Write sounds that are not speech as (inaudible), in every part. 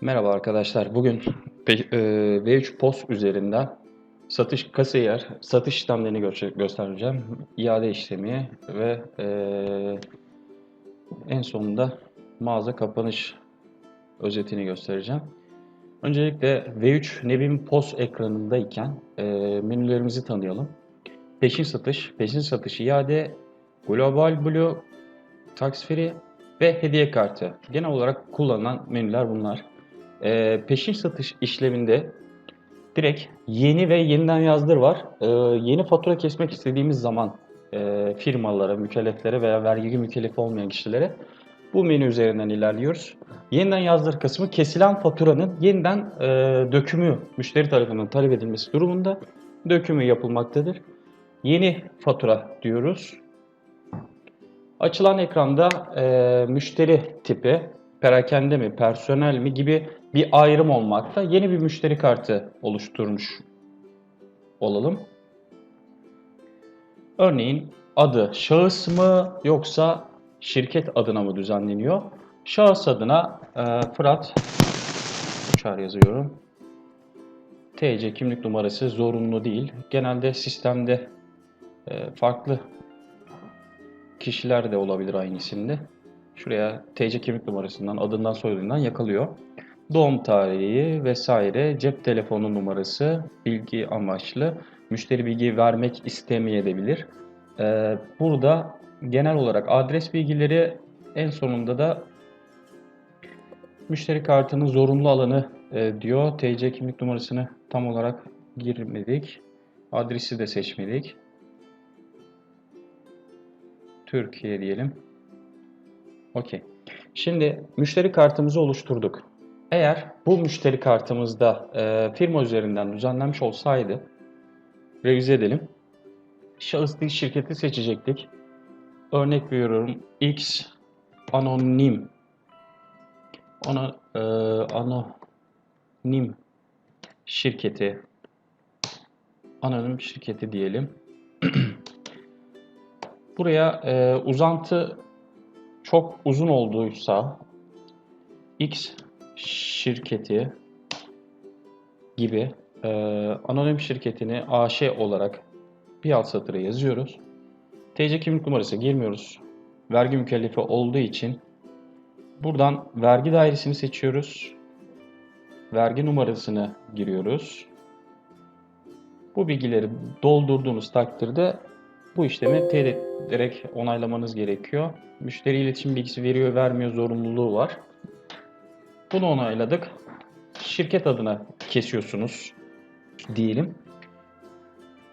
Merhaba arkadaşlar. Bugün pe- e, V3 POS üzerinden satış kasiyer satış işlemlerini gö- göstereceğim. İade işlemi ve e, en sonunda mağaza kapanış özetini göstereceğim. Öncelikle V3 Nebim POS ekranındayken e, menülerimizi tanıyalım. Peşin satış, peşin satış iade, Global Blue, Tax Free ve hediye kartı. Genel olarak kullanılan menüler bunlar. Ee, peşin satış işleminde direkt yeni ve yeniden yazdır var. Ee, yeni fatura kesmek istediğimiz zaman e, firmalara, mükelleflere veya vergi mükellefi olmayan kişilere bu menü üzerinden ilerliyoruz. Yeniden yazdır kısmı kesilen faturanın yeniden e, dökümü müşteri tarafından talep edilmesi durumunda dökümü yapılmaktadır. Yeni fatura diyoruz. Açılan ekranda e, müşteri tipi, perakende mi, personel mi gibi bir ayrım olmakta. Yeni bir müşteri kartı oluşturmuş olalım. Örneğin adı şahıs mı yoksa şirket adına mı düzenleniyor? Şahıs adına e, Fırat Uçar yazıyorum. TC kimlik numarası zorunlu değil. Genelde sistemde e, farklı kişiler de olabilir aynı isimde. Şuraya TC kimlik numarasından, adından, soyadından yakalıyor. Doğum tarihi vesaire, cep telefonu numarası, bilgi amaçlı. Müşteri bilgi vermek istemeyebilir. Ee, burada genel olarak adres bilgileri en sonunda da müşteri kartının zorunlu alanı e, diyor. TC kimlik numarasını tam olarak girmedik. Adresi de seçmedik. Türkiye diyelim. Okey. Şimdi müşteri kartımızı oluşturduk. Eğer bu müşteri kartımızda e, firma üzerinden düzenlenmiş olsaydı revize edelim. Şahıs değil şirketi seçecektik. Örnek veriyorum X anonim ona e, anonim şirketi anonim şirketi diyelim. (clears throat) Buraya e, uzantı çok uzun olduysa X şirketi gibi e, anonim şirketini AŞ olarak bir alt satıra yazıyoruz. TC kimlik numarası girmiyoruz. Vergi mükellefi olduğu için buradan vergi dairesini seçiyoruz. Vergi numarasını giriyoruz. Bu bilgileri doldurduğunuz takdirde bu işlemi teyit ederek onaylamanız gerekiyor. Müşteri iletişim bilgisi veriyor vermiyor zorunluluğu var. Bunu onayladık. Şirket adına kesiyorsunuz diyelim.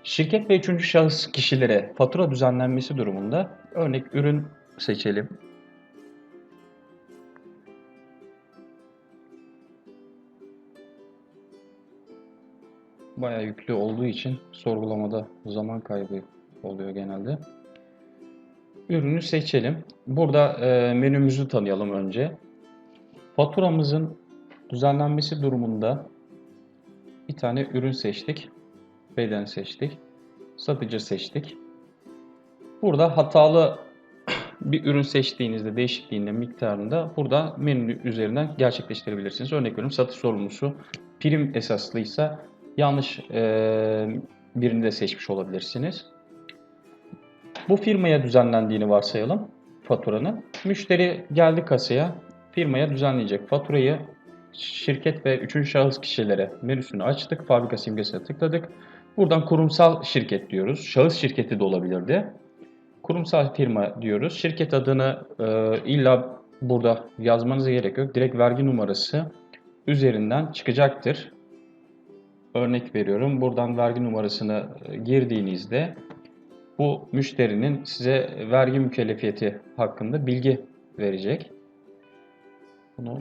Şirket ve üçüncü şahıs kişilere fatura düzenlenmesi durumunda örnek ürün seçelim. Bayağı yüklü olduğu için sorgulamada zaman kaybı oluyor genelde. Ürünü seçelim. Burada e, menümüzü tanıyalım önce. Faturamızın düzenlenmesi durumunda bir tane ürün seçtik. Beden seçtik. Satıcı seçtik. Burada hatalı (clears throat) bir ürün seçtiğinizde değişikliğinde miktarında burada menü üzerinden gerçekleştirebilirsiniz. Örnek veriyorum satış sorumlusu prim esaslıysa yanlış e, birini de seçmiş olabilirsiniz. Bu firmaya düzenlendiğini varsayalım faturanın. Müşteri geldi kasaya, firmaya düzenleyecek faturayı şirket ve üçüncü şahıs kişilere menüsünü açtık. Fabrika simgesine tıkladık. Buradan kurumsal şirket diyoruz. Şahıs şirketi de olabilirdi. Kurumsal firma diyoruz. Şirket adını e, illa burada yazmanıza gerek yok. Direkt vergi numarası üzerinden çıkacaktır. Örnek veriyorum. Buradan vergi numarasını e, girdiğinizde bu müşterinin size vergi mükellefiyeti hakkında bilgi verecek. Bunu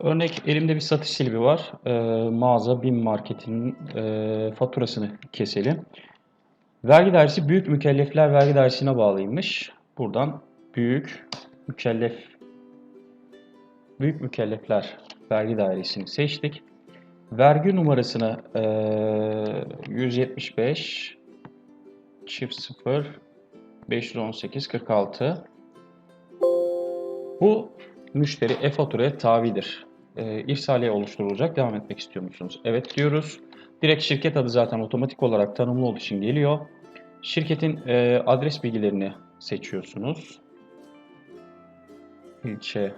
Örnek elimde bir satış silibi var. Ee, mağaza BİM Market'in e, faturasını keselim. Vergi dairesi büyük mükellefler vergi dairesine bağlıymış. Buradan büyük mükellef büyük mükellefler vergi dairesini seçtik. Vergi numarasını e, 175 çift 0 518 46 bu müşteri e-faturaya tabidir. e, irsaliye oluşturulacak. Devam etmek istiyor musunuz? Evet diyoruz. Direkt şirket adı zaten otomatik olarak tanımlı olduğu için geliyor. Şirketin e, adres bilgilerini seçiyorsunuz. İlçe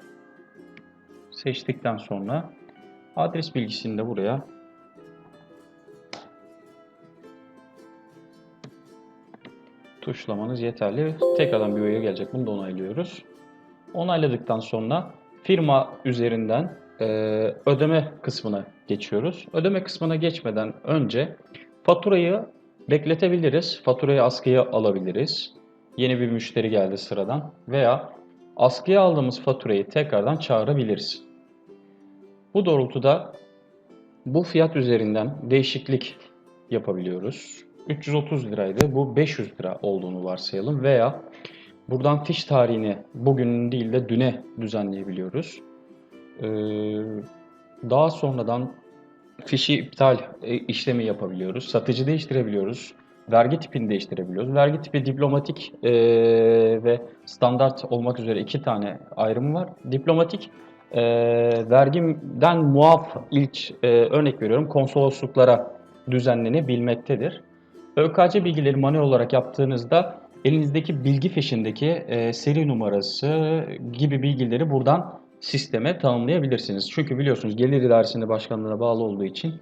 seçtikten sonra adres bilgisini de buraya tuşlamanız yeterli. Tekrardan bir uyarı gelecek. Bunu da onaylıyoruz. Onayladıktan sonra firma üzerinden e, ödeme kısmına geçiyoruz. Ödeme kısmına geçmeden önce faturayı bekletebiliriz. Faturayı askıya alabiliriz. Yeni bir müşteri geldi sıradan veya askıya aldığımız faturayı tekrardan çağırabiliriz. Bu doğrultuda bu fiyat üzerinden değişiklik yapabiliyoruz. 330 liraydı. Bu 500 lira olduğunu varsayalım veya buradan fiş tarihini bugün değil de düne düzenleyebiliyoruz. Ee, daha sonradan fişi iptal e, işlemi yapabiliyoruz. Satıcı değiştirebiliyoruz. Vergi tipini değiştirebiliyoruz. Vergi tipi diplomatik e, ve standart olmak üzere iki tane ayrımı var. Diplomatik e, vergiden muaf ilk e, örnek veriyorum konsolosluklara düzenlenebilmektedir. ÖKC bilgileri manuel olarak yaptığınızda elinizdeki bilgi fişindeki e, seri numarası gibi bilgileri buradan sisteme tanımlayabilirsiniz. Çünkü biliyorsunuz gelir idaresinde başkanlığına bağlı olduğu için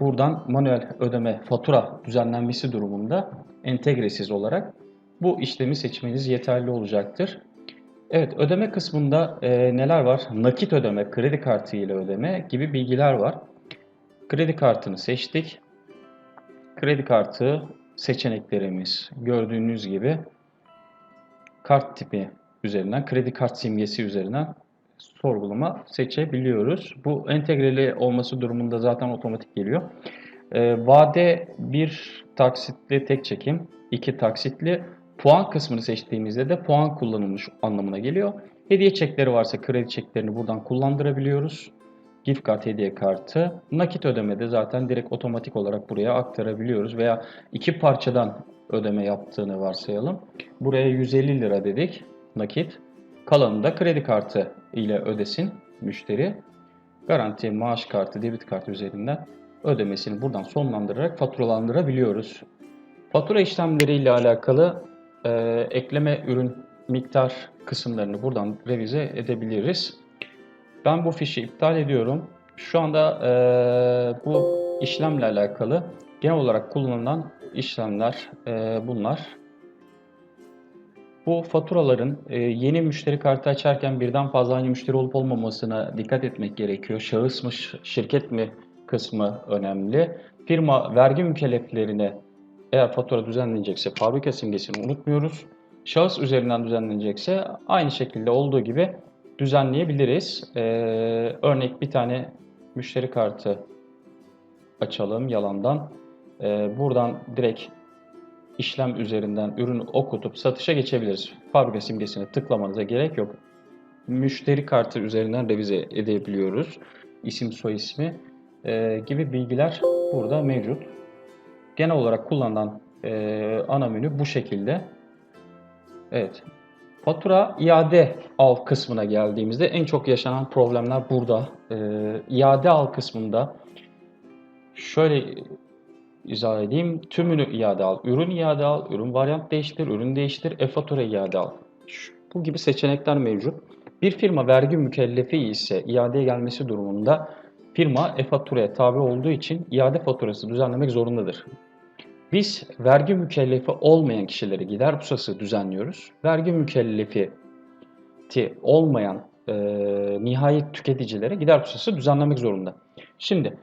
buradan manuel ödeme fatura düzenlenmesi durumunda entegresiz olarak bu işlemi seçmeniz yeterli olacaktır. Evet ödeme kısmında e, neler var? Nakit ödeme, kredi kartı ile ödeme gibi bilgiler var. Kredi kartını seçtik. Kredi kartı seçeneklerimiz gördüğünüz gibi kart tipi üzerinden, kredi kart simgesi üzerinden sorgulama seçebiliyoruz. Bu entegreli olması durumunda zaten otomatik geliyor. E, vade bir taksitli tek çekim, iki taksitli puan kısmını seçtiğimizde de puan kullanılmış anlamına geliyor. Hediye çekleri varsa kredi çeklerini buradan kullandırabiliyoruz. Gift kart, hediye kartı. Nakit ödemede zaten direkt otomatik olarak buraya aktarabiliyoruz veya iki parçadan ödeme yaptığını varsayalım. Buraya 150 lira dedik nakit. Kalanını da kredi kartı ile ödesin müşteri. Garanti maaş kartı, debit kartı üzerinden ödemesini buradan sonlandırarak faturalandırabiliyoruz. Fatura işlemleri ile alakalı e, ekleme ürün miktar kısımlarını buradan revize edebiliriz. Ben bu fişi iptal ediyorum. Şu anda e, bu işlemle alakalı genel olarak kullanılan işlemler e, bunlar. Bu faturaların e, yeni müşteri kartı açarken birden fazla aynı müşteri olup olmamasına dikkat etmek gerekiyor. Şahıs mı, şirket mi kısmı önemli. Firma vergi mükelleflerine eğer fatura düzenlenecekse fabrika simgesini unutmuyoruz. Şahıs üzerinden düzenlenecekse aynı şekilde olduğu gibi düzenleyebiliriz. Ee, örnek bir tane müşteri kartı açalım yalandan. Ee, buradan direkt işlem üzerinden ürünü okutup satışa geçebiliriz. Fabrika simgesini tıklamanıza gerek yok. Müşteri kartı üzerinden revize edebiliyoruz. İsim, soy ismi e, gibi bilgiler burada mevcut. Genel olarak kullanılan e, ana menü bu şekilde. Evet. Fatura iade al kısmına geldiğimizde en çok yaşanan problemler burada. E, iade al kısmında şöyle izah edeyim. Tümünü iade al, ürün iade al, ürün varyant değiştir, ürün değiştir, e-fatura iade al. Şu, bu gibi seçenekler mevcut. Bir firma vergi mükellefi ise iadeye gelmesi durumunda firma e-faturaya tabi olduğu için iade faturası düzenlemek zorundadır. Biz vergi mükellefi olmayan kişilere gider pusası düzenliyoruz. Vergi mükellefi olmayan e, nihayet tüketicilere gider pusası düzenlemek zorunda. Şimdi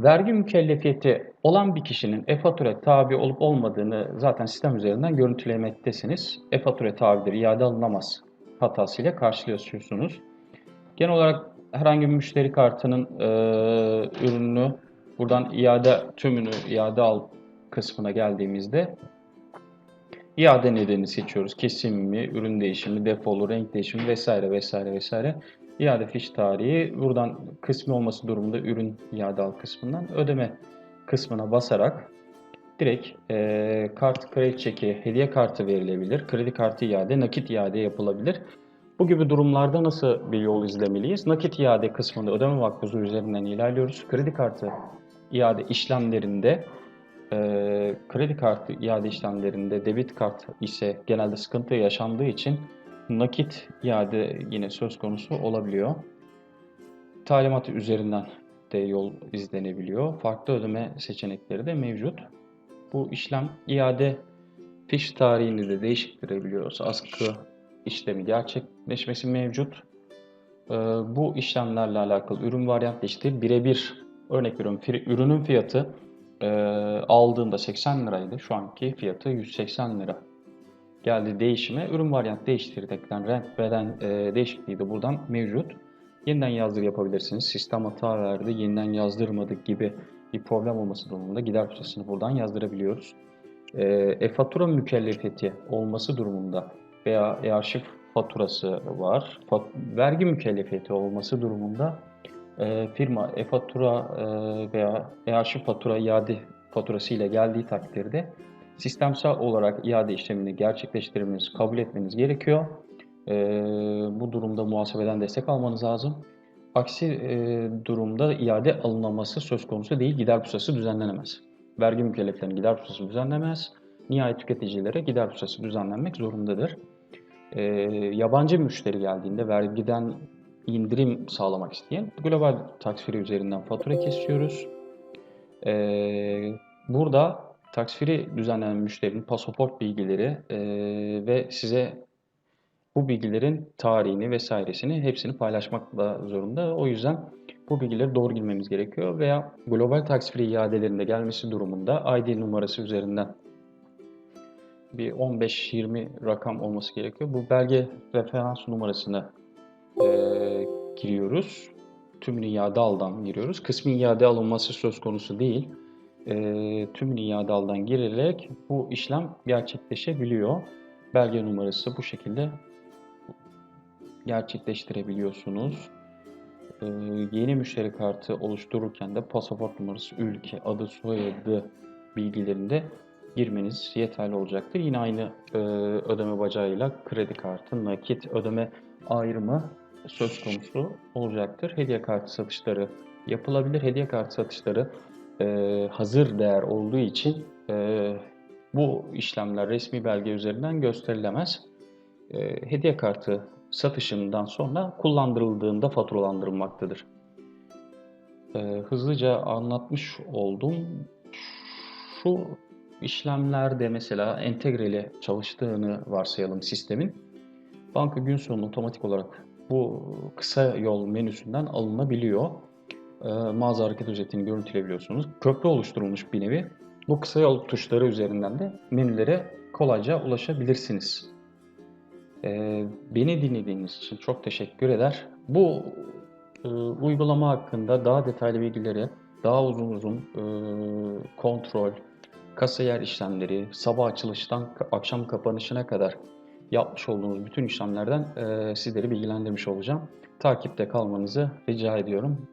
vergi mükellefiyeti olan bir kişinin e-fatura tabi olup olmadığını zaten sistem üzerinden görüntülemektesiniz. E-fatura tabidir, iade alınamaz hatasıyla karşılaşıyorsunuz. Genel olarak herhangi bir müşteri kartının e, ürününü buradan iade tümünü iade al kısmına geldiğimizde iade nedeni seçiyoruz. Kesim mi, ürün değişimi, defolu, renk değişimi vesaire vesaire vesaire. İade fiş tarihi buradan kısmi olması durumunda ürün iade al kısmından ödeme kısmına basarak direkt e, kart kredi çeki hediye kartı verilebilir. Kredi kartı iade, nakit iade yapılabilir. Bu gibi durumlarda nasıl bir yol izlemeliyiz? Nakit iade kısmında ödeme makbuzu üzerinden ilerliyoruz. Kredi kartı iade işlemlerinde e, kredi kartı iade işlemlerinde debit kart ise genelde sıkıntı yaşandığı için nakit iade yine söz konusu olabiliyor. Talimatı üzerinden de yol izlenebiliyor. Farklı ödeme seçenekleri de mevcut. Bu işlem iade fiş tarihini de değiştirebiliyoruz. Askı işlemi gerçekleşmesi mevcut. Ee, bu işlemlerle alakalı ürün varyant değiştir birebir örnek veriyorum ürünün fiyatı e, aldığında 80 liraydı. Şu anki fiyatı 180 lira. Geldi değişime. Ürün varyant değiştirdikten renk beden e, değişikliği de buradan mevcut. Yeniden yazdır yapabilirsiniz. Sistem hata verdi, yeniden yazdırmadık gibi bir problem olması durumunda gider tutasını buradan yazdırabiliyoruz. E, e-fatura mükellefiyeti olması durumunda veya e-arşiv faturası var. Fat- vergi mükellefiyeti olması durumunda e, firma e-fatura e, veya e-arşiv fatura iade faturası ile geldiği takdirde sistemsel olarak iade işlemini gerçekleştirmeniz, kabul etmeniz gerekiyor. E, bu durumda muhasebeden destek almanız lazım. Aksi e, durumda iade alınmaması söz konusu değil, gider pusası düzenlenemez. Vergi mükelleflerinin gider pusası düzenlemez. Nihayet tüketicilere gider pusası düzenlenmek zorundadır. E, yabancı müşteri geldiğinde vergiden indirim sağlamak isteyen global taksfiri üzerinden fatura kesiyoruz. E, burada taksfiri düzenlenen müşterinin pasaport bilgileri e, ve size bu bilgilerin tarihini vesairesini hepsini paylaşmakla zorunda. O yüzden bu bilgileri doğru girmemiz gerekiyor veya global taksfiri iadelerinde gelmesi durumunda ID numarası üzerinden bir 15-20 rakam olması gerekiyor. Bu belge referans numarasını e, giriyoruz. Tümünü iade aldan giriyoruz. Kısmi iade alınması söz konusu değil. E, tümünü iade aldan girerek bu işlem gerçekleşebiliyor. Belge numarası bu şekilde gerçekleştirebiliyorsunuz. Ee, yeni müşteri kartı oluştururken de pasaport numarası, ülke, adı, soyadı bilgilerini de girmeniz yeterli olacaktır. Yine aynı e, ödeme bacağıyla kredi kartı, nakit ödeme ayrımı söz konusu olacaktır. Hediye kartı satışları yapılabilir. Hediye kartı satışları e, hazır değer olduğu için e, bu işlemler resmi belge üzerinden gösterilemez. E, hediye kartı satışından sonra kullandırıldığında faturalandırılmaktadır. E, hızlıca anlatmış oldum. Şu işlemlerde mesela entegreli çalıştığını varsayalım sistemin. Banka gün sonu otomatik olarak bu kısa yol menüsünden alınabiliyor. E, mağaza hareket özetini görüntüleyebiliyorsunuz. Köprü oluşturulmuş bir nevi. Bu kısa yol tuşları üzerinden de menülere kolayca ulaşabilirsiniz. Ee, beni dinlediğiniz için çok teşekkür eder. Bu e, uygulama hakkında daha detaylı bilgileri, daha uzun uzun e, kontrol, kasiyer işlemleri, sabah açılıştan akşam kapanışına kadar yapmış olduğunuz bütün işlemlerden sizleri bilgilendirmiş olacağım. Takipte kalmanızı rica ediyorum.